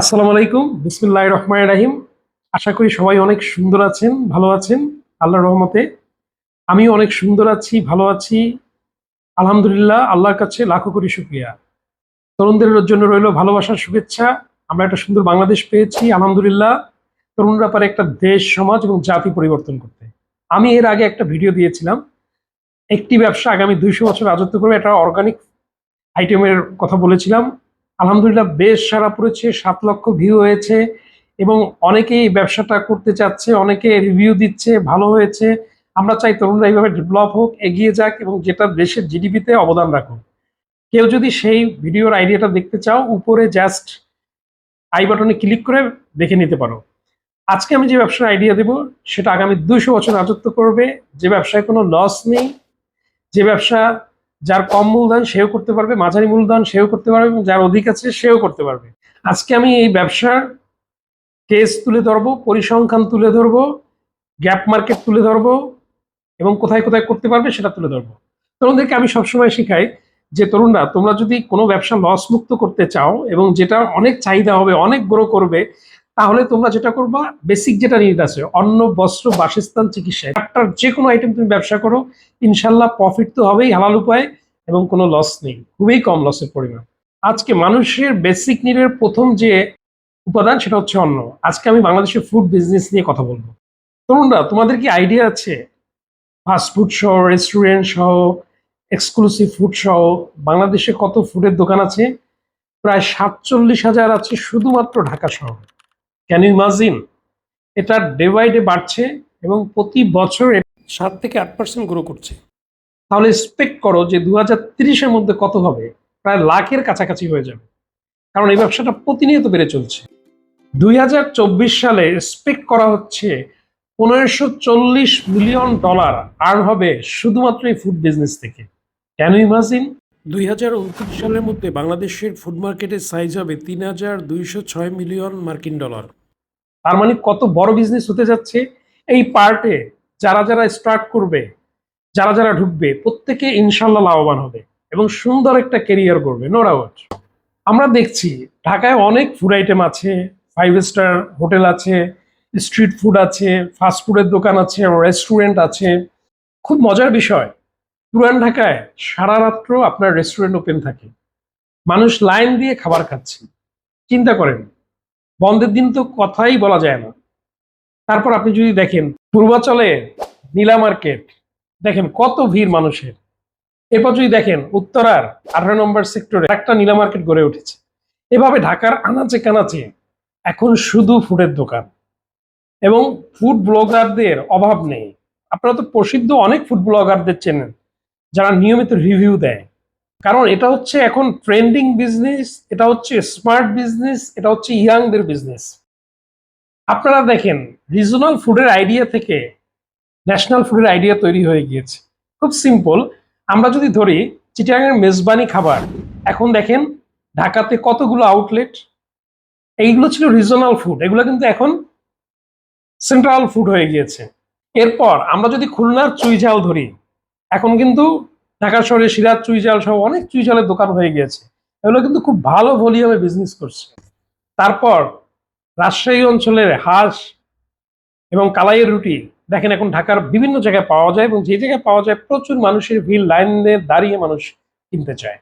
আসসালামু আলাইকুম। বিসমুল্লাহ রহমান রাহিম। আশা করি সবাই অনেক সুন্দর আছেন, ভালো আছেন, আল্লাহর রহমতে। আমিও অনেক সুন্দর আছি, ভালো আছি। আলহামদুলিল্লাহ, আল্লাহর কাছে লাখো কোটি শুক্রিয়া। তরুণদের জন্য রইল ভালোবাসার শুভেচ্ছা। আমরা একটা সুন্দর বাংলাদেশ পেয়েছি, আলহামদুলিল্লাহ। তরুণরা পারে একটা দেশ, সমাজ এবং জাতি পরিবর্তন করতে। আমি এর আগে একটা ভিডিও দিয়েছিলাম। একটি ব্যবসা আগামী দুইশো বছর রাজত্ব করবে একটা অর্গানিক আইটেমের কথা বলেছিলাম। আলহামদুলিল্লাহ বেশ সারা পড়েছে, সাত লক্ষ ভিউ হয়েছে এবং অনেকেই ব্যবসাটা করতে চাচ্ছে, অনেকে রিভিউ দিচ্ছে, ভালো হয়েছে। আমরা চাই তরুণরা এইভাবে ডেভেলপ হোক, এগিয়ে যাক এবং যেটা দেশের জিডিপিতে অবদান রাখুক। কেউ যদি সেই ভিডিওর আইডিয়াটা দেখতে চাও, উপরে জাস্ট আই বাটনে ক্লিক করে দেখে নিতে পারো। আজকে আমি যে ব্যবসার আইডিয়া দেব, সেটা আগামী দুশো বছর রাজত্ব করবে। যে ব্যবসায় কোনো লস নেই, যে ব্যবসা যার কম মূলধন সেও করতে পারবে, মাঝারি মূলধন সেও করতে পারবে এবং যার অধিক আছে সেও করতে পারবে। আজকে আমি এই ব্যবসার কেস তুলে ধরবো, পরিসংখ্যান তুলে ধরবো গ্যাপ মার্কেট তুলে ধরবো এবং কোথায় কোথায় করতে পারবে সেটা তুলে ধরবো। তরুণদেরকে আমি সবসময় শিখাই যে, তরুণরা, তোমরা যদি কোনো ব্যবসা লস মুক্ত করতে চাও এবং যেটা অনেক চাহিদা হবে, অনেক গ্রো করবে তাহলে তোমরা যেটা করবা বেসিক যেটা নিড আছে, অন্ন, বস্ত্র, বাসস্থান, চিকিৎসা একটা যে কোনো আইটেম তুমি ব্যবসা করো, ইনশাল্লাহ প্রফিট তো হবেই হালাল উপায় এবং কোনো লস নেই। খুবই কম লসের পরিমাণ। আজকে মানুষের বেসিক নিডের প্রথম যে উপাদান সেটা হচ্ছে অন্ন। আজকে আমি বাংলাদেশের ফুড বিজনেস নিয়ে কথা বলব। তরুণরা, তোমাদের কি আইডিয়া আছে? ফাস্টফুড সহ রেস্টুরেন্ট সহ এক্সক্লুসিভ ফুড সহ, বাংলাদেশে কত ফুডের দোকান আছে? প্রায় সাতচল্লিশ হাজার আছে শুধুমাত্র ঢাকা শহরে। ক্যান ইউ ইমাজিন এটা ডে বাই ডে বাড়ছে এবং প্রতি বছর সাত থেকে আট পার্সেন্ট গ্রো করছে। তাহলে এক্সপেক্ট করো যে দু হাজার তিরিশের মধ্যে কত হবে? প্রায় লাখের কাছাকাছি হয়ে যাবে। কারণ এই ব্যবসাটা প্রতিনিয়ত বেড়ে চলছে। দুই হাজার চব্বিশ সালে এক্সপেক্ট করা হচ্ছে পনেরোশো চল্লিশ মিলিয়ন ডলার আর হবে শুধুমাত্র এই ফুড বিজনেস থেকে। কেন ইমাজিন দুই হাজার উনত্রিশ সালের মধ্যে বাংলাদেশের ফুড মার্কেটের সাইজ হবে তিন হাজার দুইশো ছয় মিলিয়ন মার্কিন ডলার। তার মানে কত বড় বিজনেস হতে যাচ্ছে? এই পার্টে যারা যারা স্টার্ট করবে, যারা যারা ঢুকবে, প্রত্যেকে ইনশাল্লাহ লাভবান হবে এবং সুন্দর একটা কেরিয়ার করবে নো ডাউট আমরা দেখছি ঢাকায় অনেক ফুড আইটেম আছে ফাইভ স্টার হোটেল আছে স্ট্রিট ফুড আছে ফাস্ট ফুডের দোকান আছে রেস্টুরেন্ট আছে। খুব মজার বিষয় পুরান ঢাকায় সারা রাত্র আপনার রেস্টুরেন্ট ওপেন থাকে। মানুষ লাইন দিয়ে খাবার খাচ্ছে। চিন্তা করেন, বন্ধের দিন তো কথাই বলা যায় না। তারপর আপনি যদি দেখেন, পূর্বাচলে নীলা মার্কেট, দেখেন কত ভিড় মানুষের। এরপর যদি দেখেন, উত্তরার আঠারো নম্বর সেক্টরে একটা নীলা মার্কেট গড়ে উঠেছে। এভাবে ঢাকার আনাচে কানাচে এখন শুধু ফুডের দোকান। এবং ফুড ব্লগারদের অভাব নেই। আপনারা তো প্রসিদ্ধ অনেক ফুড ব্লগারদের চেনেন। যারা নিয়মিত রিভিউ দেয়। কারণ এটা হচ্ছে এখন ট্রেন্ডিং বিজনেস এটা হচ্ছে স্মার্ট বিজনেস এটা হচ্ছে ইয়াংদের বিজনেস আপনারা দেখেন রিজনাল ফুডের আইডিয়া থেকে ন্যাশনাল ফুডের আইডিয়া তৈরি হয়ে গিয়েছে। খুব সিম্পল আমরা যদি ধরি চিটাগাংয়ের মেজবানি খাবার, এখন দেখেন, ঢাকাতে কতগুলো আউটলেট এইগুলো ছিল রিজনাল ফুড এগুলো কিন্তু এখন সেন্ট্রাল ফুড হয়ে গিয়েছে। এরপর, আমরা যদি খুলনার চুইঝাল ধরি এখন কিন্তু ঢাকা শহরে সিরাজ চুইঝাল সহ অনেক চুইঝালের দোকান হয়ে গিয়েছে। এগুলো কিন্তু খুব ভালো ভলিউমে বিজনেস করছে। তারপর রাজশাহী অঞ্চলের হাঁস এবং কালাইয়ের রুটি দেখেন এখন ঢাকার বিভিন্ন জায়গায় পাওয়া যায় এবং যে জায়গায় পাওয়া যায় প্রচুর মানুষের ভিড় লাইনে দাঁড়িয়ে মানুষ কিনতে চায়।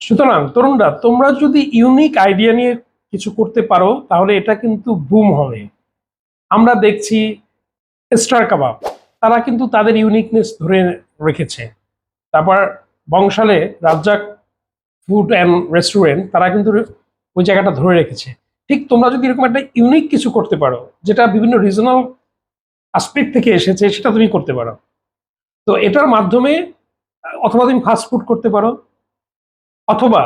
সুতরাং তরুণরা, তোমরা যদি ইউনিক আইডিয়া নিয়ে কিছু করতে পারো, তাহলে এটা কিন্তু বুম হবে। আমরা দেখছি স্টার কাবাব তারা কিন্তু তাদের ইউনিকনেস ধরে রেখেছে। তারপর বংশালে রাজ্জাক ফুড অ্যান্ড রেস্টুরেন্ট তারা কিন্তু ওই জায়গাটা ধরে রেখেছে। ঠিক তোমরা যদি এরকম একটা ইউনিক কিছু করতে পারো, যেটা বিভিন্ন রিজনাল আসপেক্ট থেকে এসেছে, সেটা তুমি করতে পারো। তো এটার মাধ্যমে, অথবা তুমি ফাস্ট ফুড করতে পারো, অথবা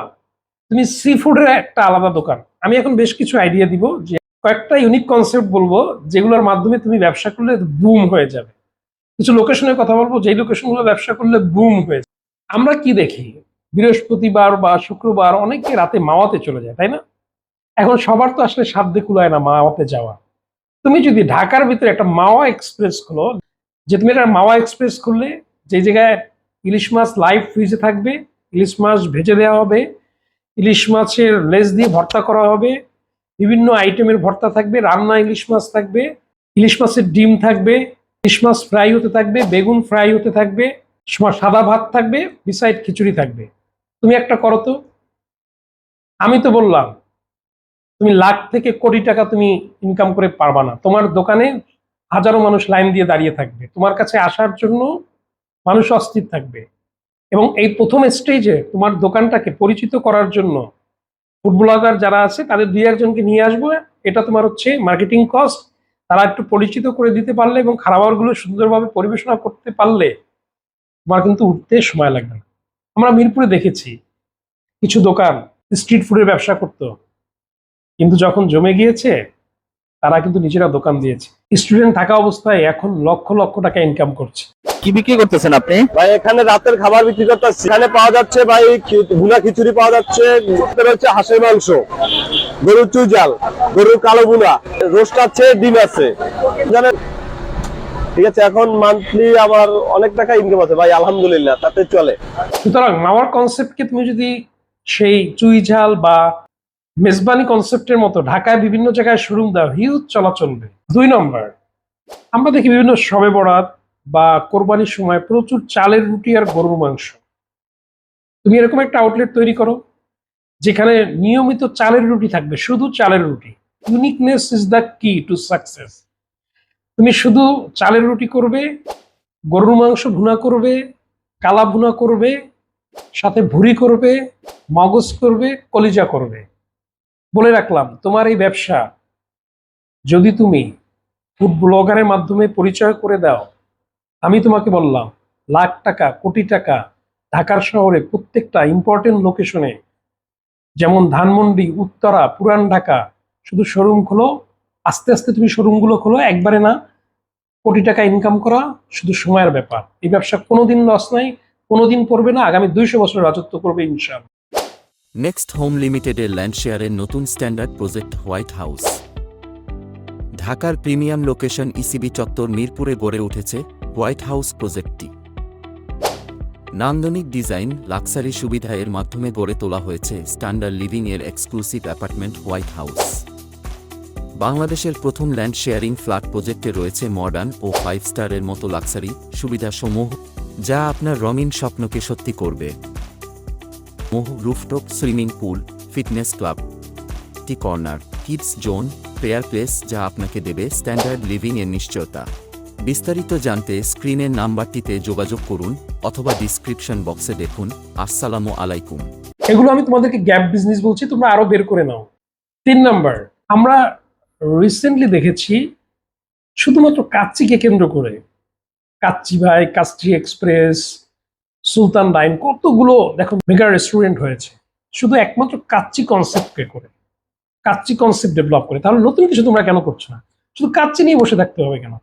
তুমি সি ফুডের একটা আলাদা দোকান। আমি এখন বেশ কিছু আইডিয়া দিব যে কয়েকটা ইউনিক কনসেপ্ট বলব, যেগুলোর মাধ্যমে তুমি ব্যবসা করলে বুম হয়ে যাবে। কিছু লোকেশনের কথা বলব, যেই লোকেশনগুলো ব্যবসা করলে বুম হয়ে যাবে আমরা কি দেখি? বৃহস্পতিবার বা শুক্রবার অনেকে রাতে মাওয়াতে চলে যায়, তাই না? এখন সবার তো আসলে সাধ্যে কুলায় না মাওয়াতে যাওয়া। তুমি যদি ঢাকার ভিতরে একটা মাওয়া এক্সপ্রেস খোলো, যে তুমি একটা মাওয়া এক্সপ্রেস খুললে যে জায়গায় ইলিশ মাছ লাইভ ফ্রিজে থাকবে, ইলিশ মাছ ভেজে দেওয়া হবে, ইলিশ মাছের লেজ দিয়ে ভর্তা করা হবে, বিভিন্ন আইটেমের ভর্তা থাকবে, রান্না ইলিশ মাছ থাকবে, ইলিশ মাছের ডিম থাকবে ইলিশ ফ্রাই হতে থাকবে, বেগুন ফ্রাই হতে থাকবে সাদা ভাত থাকবে বিসাইড খিচুড়ি থাকবে। তুমি একটা করো তো। আমি তো বললাম, তুমি লাখ থেকে কোটি টাকা তুমি ইনকাম করে পারবা না। তোমার দোকানে হাজারো মানুষ লাইন দিয়ে দাঁড়িয়ে থাকবে। তোমার কাছে আসার জন্য মানুষ অস্থির থাকবে। এবং এই প্রথম স্টেজে তোমার দোকানটাকে পরিচিত করার জন্য ফুড ব্লগার যারা আছে, তাদের দুই একজনকে নিয়ে আসব। এটা তোমার হচ্ছে মার্কেটিং কস্ট তারা একটু পরিচিত করে দিতে পারলে এবং খাবারগুলো সুন্দরভাবে পরিবেশনা করতে পারলে তোমার কিন্তু উঠতে সময় লাগবে না। আমরা মিরপুরে দেখেছি, কিছু দোকান স্ট্রিট ফুডের ব্যবসা করত। কিন্তু যখন জমে গিয়েছে, তারা কিন্তু নিজেরা দোকান দিয়েছে। স্টুডেন্ট থাকা অবস্থায় এখন লক্ষ লক্ষ টাকা ইনকাম করছে। কি বিক্রি করতেছেন আপনি? ভাই এখানে রাতের খাবার বিক্রি করতেছি। এখানে পাওয়া যাচ্ছে ভাই ভুনা খিচুড়ি পাওয়া যাচ্ছে। হচ্ছে হাঁসের মাংস গরুর চুইজাল গরুর কালো বুনা রোস্ট আছে ডিম আছে। জানেন? ঠিক আছে এখন মান্থলি আমার অনেক টাকা ইনকাম আছে ভাই আলহামদুলিল্লাহ তাতে চলে। সুতরাং মাওয়ার কনসেপ্টকে তুমি যদি সেই চুই ঝাল বা মেজবানি কনসেপ্টের মতো ঢাকায় বিভিন্ন জায়গায় শোরুম দাও হিউজ চলাচল চলবে দুই নম্বর আমরা দেখি বিভিন্ন শবে বরাত বা কোরবানির সময় প্রচুর চালের রুটি আর গরুর মাংস। তুমি এরকম একটা আউটলেট তৈরি করো, যেখানে নিয়মিত চালের রুটি থাকবে, শুধু চালের রুটি। Uniqueness is the key to success তুমি শুধু চালের রুটি করবে, গরুর মাংস ভুনা করবে, কালা ভুনা করবে, সাথে ভুরি করবে, মগজ করবে, কলিজা করবে। বলে রাখলাম, তোমার এই ব্যবসা যদি তুমি ফুড ব্লগারের মাধ্যমে পরিচয় করে দাও আমি তোমাকে বললাম, লাখ টাকা, কোটি টাকা ঢাকার শহরে প্রত্যেকটা ইম্পর্টেন্ট লোকেশনে যেমন ধানমন্ডি, উত্তরা, পুরান ঢাকা, শুধু শোরুম খোলো, আস্তে আস্তে তুমি শোরুমগুলো খোলো, একবারে না, কোটি টাকা ইনকাম করা শুধু সময়ের ব্যাপার। এই ব্যবসা কোনোদিন লস নাই, কোনোদিন পড়বে না, আগামী দুইশো বছর রাজত্ব করবে ইনশাআল্লাহ। নেক্সট হোম লিমিটেডের ল্যান্ড শেয়ারের নতুন স্ট্যান্ডার্ড প্রজেক্ট হোয়াইট হাউস ঢাকার প্রিমিয়াম লোকেশন ইসিবি চত্বর মিরপুরে গড়ে উঠেছে হোয়াইট হাউস প্রজেক্টটি। নান্দনিক ডিজাইন লাক্সারি সুবিধা এর মাধ্যমে গড়ে তোলা হয়েছে স্ট্যান্ডার্ড লিভিং এর এক্সক্লুসিভ অ্যাপার্টমেন্ট হোয়াইট হাউস। বাংলাদেশের প্রথম ল্যান্ড শেয়ারিং ফ্ল্যাট প্রজেক্টে রয়েছে মডার্ন ও ফাইভ স্টারের মতো লাক্সারি সুবিধাসমূহ, যা আপনার রঙিন স্বপ্নকে সত্যি করবে। মোহ rooftop, swimming pool, fitness club, tea corner, kids zone, prayer place যা আপনাকে দেবে স্ট্যান্ডার্ড লিভিং এর নিশ্চয়তা। বিস্তারিত জানতে স্ক্রিনের নাম্বারটিতে যোগাযোগ করুন অথবা ডিসক্রিপশন বক্সে দেখুন। আসসালামু আলাইকুম। এগুলো আমি তোমাদেরকে গ্যাপ বিজনেস বলছি, তোমরা আরও বের করে নাও। তিন নাম্বার, আমরা রিসেন্টলি দেখেছি শুধুমাত্র কাচ্চিকে কেন্দ্র করে কাচ্চি ভাই, কাচ্চি এক্সপ্রেস সুলতান লাইন, কতগুলো দেখো মেগা রেস্টুরেন্ট হয়েছে। শুধু একমাত্র কাচ্চি কনসেপ্টকে করে, কাচ্চি কনসেপ্ট ডেভেলপ করে। তাহলে নতুন কিছু তোমরা কেন করছ না? শুধু কাচ্চি নিয়ে বসে থাকতে হবে কেন?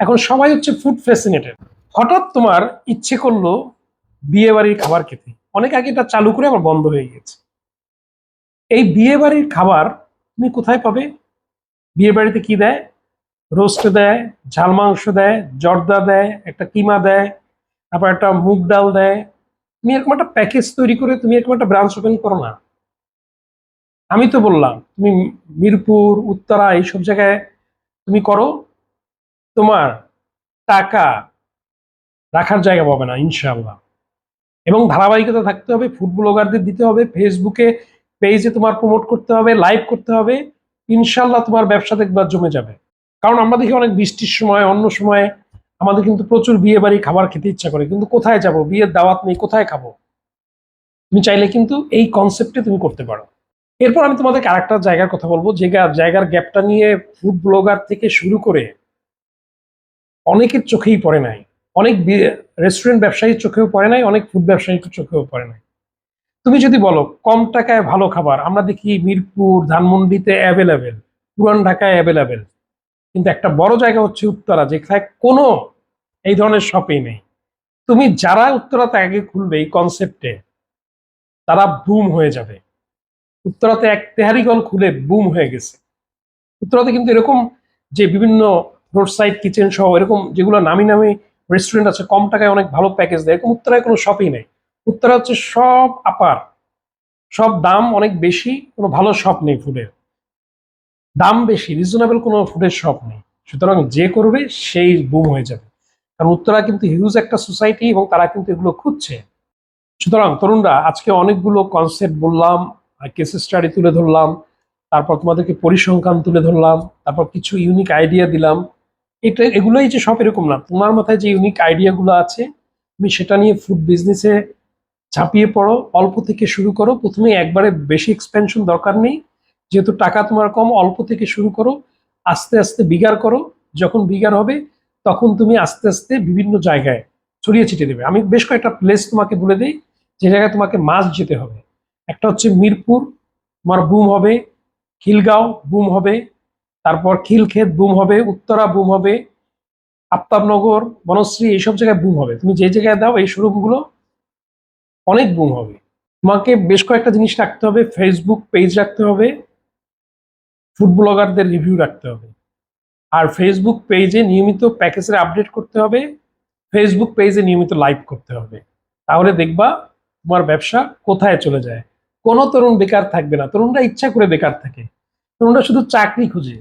এখন সবাই হচ্ছে ফুড ফ্যাসিনেটেড হঠাৎ তোমার ইচ্ছে করল বিয়ে বাড়ির খাবার খেতে। অনেক আগে এটা চালু করে আবার বন্ধ হয়ে গেছে। এই বিয়ে বাড়ির খাবার তুমি কোথায় পাবে? বিয়ে বাড়িতে কি দেয়? রোস্ট দেয়, ঝাল মাংস দেয়, জর্দা দেয়, একটা কিমা দেয়, তারপর একটা মুগ ডাল দেয়। তুমি এরকম একটা প্যাকেজ তৈরি করে তুমি এরকম একটা ব্রাঞ্চ ওপেন করো না। আমি তো বললাম, তুমি মিরপুর, উত্তরা এইসব জায়গায় তুমি করো। তোমার টাকা রাখার জায়গা পাবে না ইনশাল্লাহ এবং ধারাবাহিকতা থাকতে হবে ফুড ব্লগারদের দিতে হবে ফেসবুকে পেজে তোমার প্রমোট করতে হবে লাইভ করতে হবে ইনশাল্লাহ তোমার ব্যবসা দেখবার জমে যাবে। কারণ আমরা দেখি অনেক বৃষ্টির সময়, অন্য সময় আমাদের কিন্তু প্রচুর বিয়ে বাড়ি খাবার খেতে ইচ্ছা করে, কিন্তু কোথায় যাব? বিয়ের দাওয়াত নেই, কোথায় খাব? তুমি চাইলে কিন্তু এই কনসেপ্টে তুমি করতে পারো। এরপর আমি তোমাদেরকে আরেকটা জায়গার কথা বলব, যে জায়গার গ্যাপটা নিয়ে ফুড ব্লগার থেকে শুরু করে অনেকের চোখেই পড়ে নাই। অনেক রেস্টুরেন্ট ব্যবসায়ীর চোখেও পড়ে নাই, অনেক ফুড ব্যবসায়ীর চোখেও পড়ে নাই। তুমি যদি বলো, কম টাকায় ভালো খাবার, আমরা দেখি মিরপুর, ধানমন্ডিতে অ্যাভেলেবেল পুরান ঢাকায় অ্যাভেলেবেল কিন্তু একটা বড় জায়গা হচ্ছে উত্তরা, যেখানে কোনো এই ধরনের শপই নেই। তুমি যারা উত্তরাতে আগে খুলবে এই কনসেপ্টে তারা বুম হয়ে যাবে। উত্তরাতে এক তেহারিগল খুলে বুম হয়ে গেছে। উত্তরাতে কিন্তু এরকম যে বিভিন্ন রোড সাইড কিচেন সহ এরকম যেগুলো নামি নামি রেস্টুরেন্ট আছে, কম টাকায় অনেক ভালো প্যাকেজ দেয়। এরকম উত্তরায় কোনো শপই নেই। উত্তরা হচ্ছে সব আপার সব দাম অনেক বেশি, কোনো ভালো শপ নেই ফুডের দাম বেশি রিজনেবল কোনো ফুডের শপ নেই। সুতরাং যে করবে, সেই বুম হয়ে যাবে। কারণ উত্তরা কিন্তু হিউজ একটা সোসাইটি এবং তারা কিন্তু এগুলো খুঁজছে। সুতরাং তরুণরা, আজকে অনেকগুলো কনসেপ্ট বললাম কেস স্টাডি তুলে ধরলাম, তারপর তোমাদেরকে পরিসংখ্যান তুলে ধরলাম, তারপর কিছু ইউনিক আইডিয়া দিলাম। এটা এগুলোই যে সব এরকম না। তোমার মাথায় যে ইউনিক আইডিয়াগুলো আছে, তুমি সেটা নিয়ে ফুড বিজনেসে ঝাঁপিয়ে পড়ো, অল্প থেকে শুরু করো। প্রথমে একবারে বেশি এক্সপেনশন দরকার নেই। যেহেতু টাকা তোমার কম, অল্প থেকে শুরু করো, আস্তে আস্তে বিগার করো। যখন বিগার হবে, তখন তুমি আস্তে আস্তে বিভিন্ন জায়গায় ছড়িয়ে ছিটিয়ে দেবে। আমি বেশ কয়েকটা প্লেস তোমাকে বলে দিই, যে জায়গায় তোমাকে মাছ যেতে হবে। একটা হচ্ছে মিরপুর, তোমার বুম হবে, খিলগাঁও বুম হবে। তারপর খিলক্ষেত বুম হবে, উত্তরা বুম হবে, আফতাবনগর, বনশ্রী, এইসব জায়গায় বুম হবে। তুমি যে জায়গায় দাও, এই শোরুমগুলো অনেক বুম হবে। তোমাকে বেশ কয়েকটা জিনিস রাখতে হবে ফেসবুক পেজ রাখতে হবে ফুড ব্লগারদের রিভিউ রাখতে হবে। আর ফেসবুক পেজে নিয়মিত প্যাকেজের আপডেট করতে হবে ফেসবুক পেজে নিয়মিত লাইভ করতে হবে। তাহলে দেখবা তোমার ব্যবসা কোথায় চলে যায়। কোনো তরুণ বেকার থাকবে না, তরুণরা ইচ্ছা করে বেকার থাকে। তরুণরা শুধু চাকরি খুঁজে।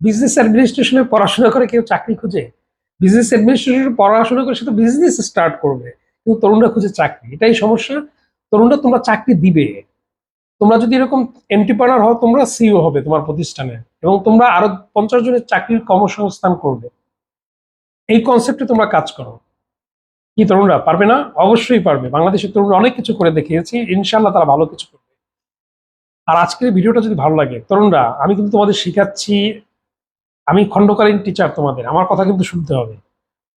বিজনেস অ্যাডমিনিস্ট্রেশনে পড়াশোনা করে কেউ চাকরি খুঁজে? বিজনেস অ্যাডমিনিস্ট্রেশনে পড়াশোনা করে সে তো বিজনেস স্টার্ট করবে। কিন্তু তরুণরা খুঁজে চাকরি। এটাই সমস্যা। তরুণরা তোমরা চাকরি দিবে। তোমরা যদি এরকম এন্টিপ্রানার হও, তোমরা সিও হবে তোমার প্রতিষ্ঠানে। এবং তোমরা আরও পঞ্চাশ জনের চাকরির কর্মসংস্থান করবে। এই কনসেপ্টে তোমরা কাজ করো। কি তরুণরা, পারবে না? অবশ্যই পারবে। বাংলাদেশের তরুণরা অনেক কিছু করে দেখিয়েছি। ইনশাল্লাহ তারা ভালো কিছু করবে। আর আজকের ভিডিওটা যদি ভালো লাগে, তরুণরা, আমি কিন্তু তোমাদের শিখাচ্ছি আমি খণ্ডকালীন টিচার তোমাদের, আমার কথা কিন্তু শুনতে হবে।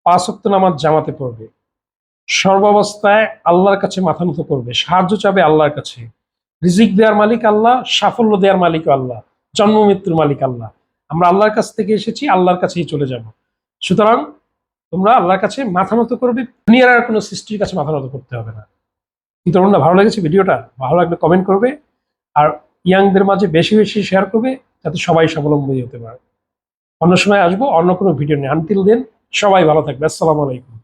পাঁচ অক্ত নামাজ জামাতে পড়বে। সর্বাবস্থায় আল্লাহর কাছে মাথা নত করবে, সাহায্য চাবে আল্লাহর কাছে। রিজিক দেওয়ার মালিক আল্লাহ, সাফল্য দেওয়ার মালিক আল্লাহ, জন্ম মৃত্যুর মালিক আল্লাহ। আমরা আল্লাহর কাছ থেকে এসেছি, আল্লাহর কাছেই চলে যাব। সুতরাং তোমরা আল্লাহর কাছে মাথা নত করবে, দুনিয়ার কোনো সৃষ্টির কাছে মাথা নত করতে হবে না। কি তোমরা ভালো লেগেছে ভিডিওটা? ভালো লাগলে কমেন্ট করবে। আর ইয়াংদের মাঝে বেশি বেশি শেয়ার করবে, যাতে সবাই স্বাবলম্বী হতে পারে। অন্য সময় আসব অন্য কোনো ভিডিও নিয়ে। আনটিল দেন সবাই ভালো থাকবে আসসালামু আলাইকুম।